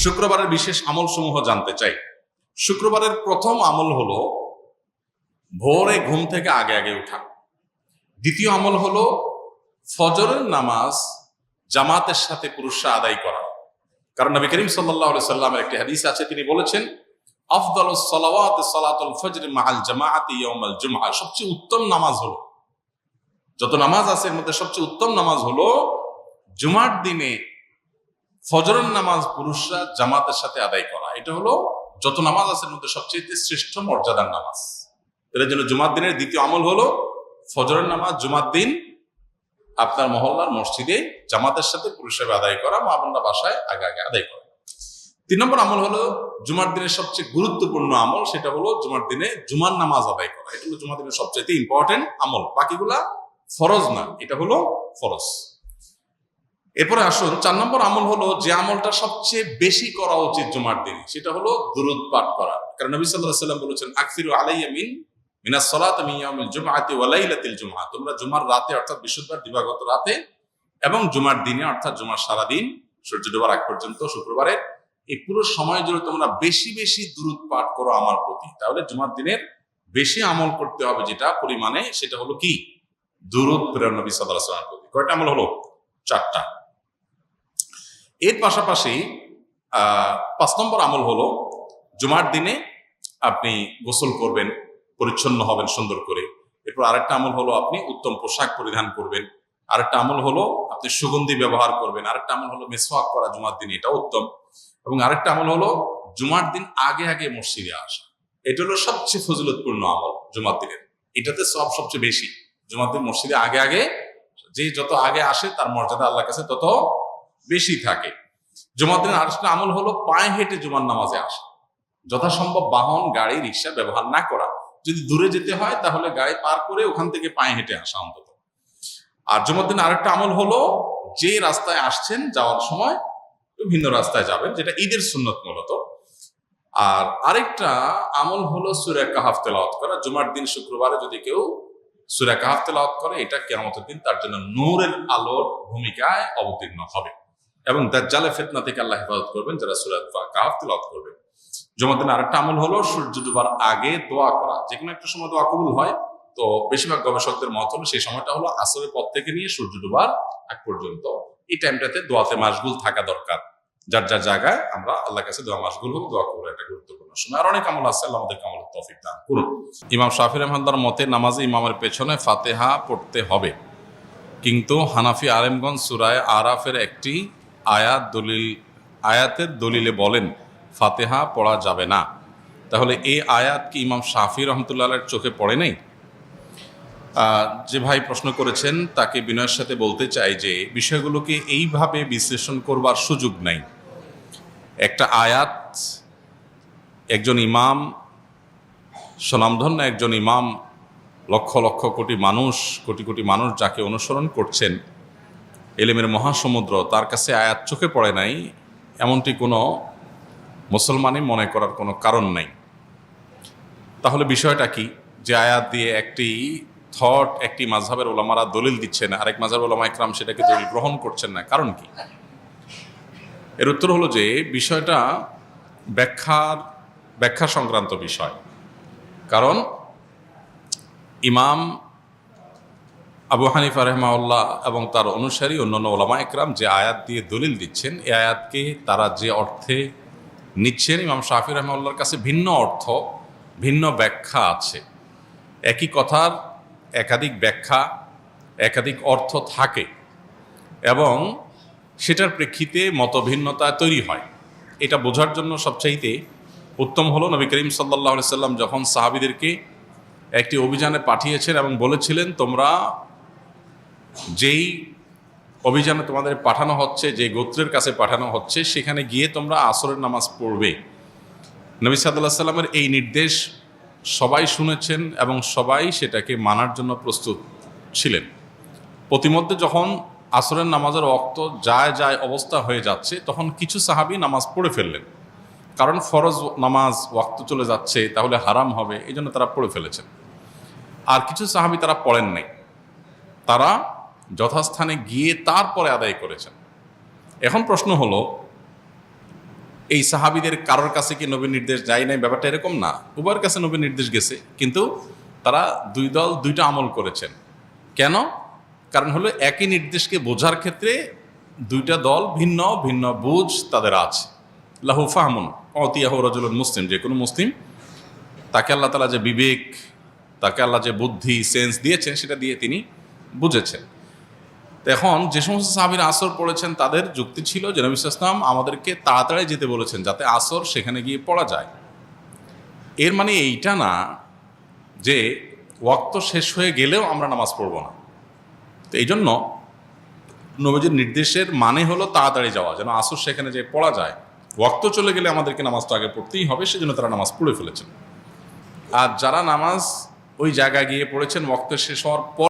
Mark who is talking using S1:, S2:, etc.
S1: শুক্রবারের বিশেষ আমল সমূহ জানতে চাই। শুক্রবারের প্রথম আমল হলো ভোরে ঘুম থেকে আগে আগে উঠা। দ্বিতীয় আমল হলো ফজরের নামাজ জামাতের সাথে পুরুষরা আদায় করা। কারণ নবী করিম সাল্লাহ সাল্লামের একটি হাদিস আছে, তিনি বলেছেন আফদল সালাওয়াত ফজর মাহাল জামাআতি ইয়াউমাল জুমআ। সবচেয়ে উত্তম নামাজ হলো। যত নামাজ আছে, এর মধ্যে সবচেয়ে উত্তম নামাজ হলো জুমার দিনে ফজরের নামাজ পুরুষরা জামাতের সাথে আদায় করা। এটা হলো যত নামাজ আছে মধ্যে সবচেয়ে শ্রেষ্ঠ মর্যাদার নামাজ। এর জন্য জুমার দিনের দ্বিতীয় আমল হলো ফজরের নামাজ। জুমার দিন আপনার মহল্লার মসজিদে জামাতের সাথে পুরুষের আদায় করা, মা বোনরা বাসায় আগে আগে আদায় করা। তিন নম্বর আমল হলো জুমার দিনের সবচেয়ে গুরুত্বপূর্ণ আমল, সেটা হলো জুমার দিনে জুমার নামাজ আদায় করা। এটা হলো জুমার দিনের সবচেয়ে ইম্পর্টেন্ট আমল। বাকিগুলা ফরজ না, এটা হলো ফরজ। এরপরে আসুন, চার নম্বর আমল হলো যে আমলটা সবচেয়ে বেশি করা উচিত জুমার দিনে, সেটা হলো দুরুদ পাঠ করা। কারণ নবী সাল্লাহ সাল্লাম বলেছেন আকফিরু আলাইয়া মিন, মিনাস সলাত মিয়ামিল জুমআতি ওয়া লাইলাতিল জুমআ। তোমরা জুমার রাতে, অর্থাৎ বৃহস্পতিবার, দিবাগত রাতে এবং জুমার দিনে, অর্থাৎ জুমার সারা দিন সূর্য ডোবার আগ পর্যন্ত, শুক্রবারে, এই পুরো সময় জুড়ে তোমরা বেশি বেশি দূরত পাঠ করো আমার প্রতি। তাহলে জুমার দিনের বেশি আমল করতে হবে যেটা পরিমাণে, সেটা হলো কি? দুরুদ প্রেরণ নবী সাল্লাল্লাহু আলাইহি প্রতি। কয়টা আমল হলো? চারটা। এর পাশাপাশি পাঁচ নম্বর আমল হলো, জুমার দিনে আপনি গোসল করবেন, পরিচ্ছন্ন হবেন সুন্দর করে। এরপর আরেকটা আমল হলো, আপনি উত্তম পোশাক পরিধান করবেন। আরেকটা আমল হলো, আপনি সুগন্ধি ব্যবহার করবেন। আরেকটা আমল হলো, মেসওয়াক করা জুমার দিন এটা উত্তম। এবং আরেকটা আমল হলো, জুমার দিন আগে আগে মসজিদে আসা। এটা হলো সবচেয়ে ফজিলতপূর্ণ আমল জুমার দিনের এটাতে সব সবচেয়ে বেশি। জুমার দিন মসজিদে আগে আগে, যে যত আগে আসে, তার মর্যাদা আল্লাহর কাছে তত বেশি থাকে। জুমার আরেকটা আমল হলো পায়ে হেঁটে জুমার নামাজে আসা। যথাসম্ভব বাহন, গাড়ি, রিক্সা ব্যবহার না করা। যদি দূরে যেতে হয়, তাহলে গাড়ি পার করে ওখান থেকে পায়ে হেঁটে আসা অন্তত। আর জুমার দিন আরেকটা আমল হলো, যে রাস্তায় আসছেন যাওয়ার সময় ভিন্ন রাস্তায় যাবেন, যেটা ঈদের সুন্নত মূলত। আর আরেকটা আমল হলো সুরে কাহাফ তেলাওয়াত করা। জুমার দিন শুক্রবারে যদি কেউ সুরে কাহাফ তেলাওয়াত করে, এটা কেরামতের দিন তার জন্য নূরের আলোর ভূমিকায় অবতীর্ণ হবে। এবং দাজ্জালে ফেতনা থেকে আল্লাহ হেফাজত করবেন, যারা সুরে কাহাফ তেলাওয়াত করবেন দিন আরেকটা আমল হলো সূর্য ডুবার আগে দোয়া করা। যে কোনো একটা সময় দোয়া কবুল হয়। তো বেশিরভাগ গবেষকদের মত হলো সেই সময়টা হলো আসরের পর থেকে নিয়ে সূর্য ডুবার আগ পর্যন্ত। এই টাইমটাতে দোয়াতে মাসগুল থাকা দরকার। যার যার জায়গায় আমরা আল্লাহ কাছে দোয়া মাসগুল হোক, দোয়া করব একটা গুরুত্বপূর্ণ সময়। আর অনেক আমল আছে, আল্লাহ আমাদের আমল তৌফিক দান করুন। ইমাম শাফির রহমানদার মতে নামাজে ইমামের পেছনে ফাতেহা পড়তে হবে। কিন্তু হানাফি আলেমগঞ্জ সুরায় আরাফের একটি আয়াত দলিল, আয়াতের দলিলে বলেন, ফাতেহা পড়া যাবে না। তাহলে এই আয়াত কি ইমাম শাফি রহমতুল্লাহের চোখে পড়ে নাই? যে ভাই প্রশ্ন করেছেন, তাকে বিনয়ের সাথে বলতে চাই যে, বিষয়গুলোকে এইভাবে বিশ্লেষণ করবার সুযোগ নাই। একটা আয়াত, একজন ইমাম, স্বনামধন্য একজন ইমাম, লক্ষ লক্ষ কোটি মানুষ, কোটি কোটি মানুষ যাকে অনুসরণ করছেন এলেমের মহাসমুদ্র তার কাছে আয়াত চোখে পড়ে নাই, এমনটি কোনো মুসলমানই মনে করার কোনো কারণ নাই। তাহলে বিষয়টা কি? যে আয়াত দিয়ে একটি থট একটি মাঝহাবের ওলামারা দলিল দিচ্ছে দিচ্ছেন, আরেক মাঝহাবের ওলামা একরাম সেটাকে দলিল গ্রহণ করছেন না, কারণ কি? এর উত্তর হলো যে বিষয়টা ব্যাখ্যার, ব্যাখ্যা সংক্রান্ত বিষয়। কারণ ইমাম আবু হানিফা রহমাউল্লাহ এবং তার অনুসারী অন্যান্য ওলামা একরাম যে আয়াত দিয়ে দলিল দিচ্ছেন, এই আয়াতকে তারা যে অর্থে নিচ্ছেন, ইমাম শাফি রহমাউল্লাহর কাছে ভিন্ন অর্থ, ভিন্ন ব্যাখ্যা আছে। একই কথার একাধিক ব্যাখ্যা, একাধিক অর্থ থাকে এবং সেটার প্রেক্ষিতে মতভিন্নতা তৈরি হয়। এটা বোঝার জন্য সবচাইতে উত্তম হলো নবী করিম সাল্লাহ সাল্লাম যখন সাহাবিদেরকে একটি অভিযানে পাঠিয়েছেন এবং বলেছিলেন, তোমরা যেই অভিযানে তোমাদের পাঠানো হচ্ছে যে গোত্রের কাছে পাঠানো হচ্ছে, সেখানে গিয়ে তোমরা আসরের নামাজ পড়বে। নবী সাল্লাহ সাল্লামের এই নির্দেশ সবাই শুনেছেন এবং সবাই সেটাকে মানার জন্য প্রস্তুত ছিলেন। প্রতিমধ্যে যখন আসরের নামাজের অক্ত যায় যায় অবস্থা হয়ে যাচ্ছে, তখন কিছু সাহাবি নামাজ পড়ে ফেললেন। কারণ ফরজ নামাজ ওয়াক্ত চলে যাচ্ছে, তাহলে হারাম হবে এই জন্য তারা পড়ে ফেলেছেন। আর কিছু সাহাবি তারা পড়েন নাই। তারা যথাস্থানে গিয়ে তারপরে আদায় করেছেন। এখন প্রশ্ন হলো, এই সাহাবিদের কারোর কাছে কি নবীর নির্দেশ যায় নাই? ব্যাপারটা এরকম না। উভয়ের কাছে নবীর নির্দেশ গেছে, কিন্তু তারা দুই দল, দুইটা আমল করেছেন। কেন? কারণ হলো একই নির্দেশকে বোঝার ক্ষেত্রে দুইটা দল ভিন্ন ভিন্ন বুঝ তাদের আছে। লাহু ফাহমুন, অতিয়াহ রজুল মুসলিম, যে কোনো মুসলিম, তাকে আল্লাহ তালা যে বিবেক, তাকে আল্লাহ যে বুদ্ধি, সেন্স দিয়েছেন, সেটা দিয়ে তিনি বুঝেছেন। এখন যে সমস্ত সাহাবির আসর পড়েছেন, তাদের যুক্তি ছিল যে নবী ইসলাম আমাদেরকে তাড়াতাড়ি যেতে বলেছেন যাতে আসর সেখানে গিয়ে পড়া যায়। এর মানে এইটা না যে ওয়াক্ত শেষ হয়ে গেলেও আমরা নামাজ পড়ব না। তো এই জন্য নবীজির নির্দেশের মানে হলো তাড়াতাড়ি যাওয়া, যেন আসর সেখানে যে পড়া যায়। ওয়াক্ত চলে গেলে আমাদেরকে নামাজটা আগে পড়তেই হবে, সেজন্য তারা নামাজ পড়ে ফেলেছেন। আর যারা নামাজ ওই জায়গায় গিয়ে পড়েছেন, ওয়াক্ত শেষ হওয়ার পর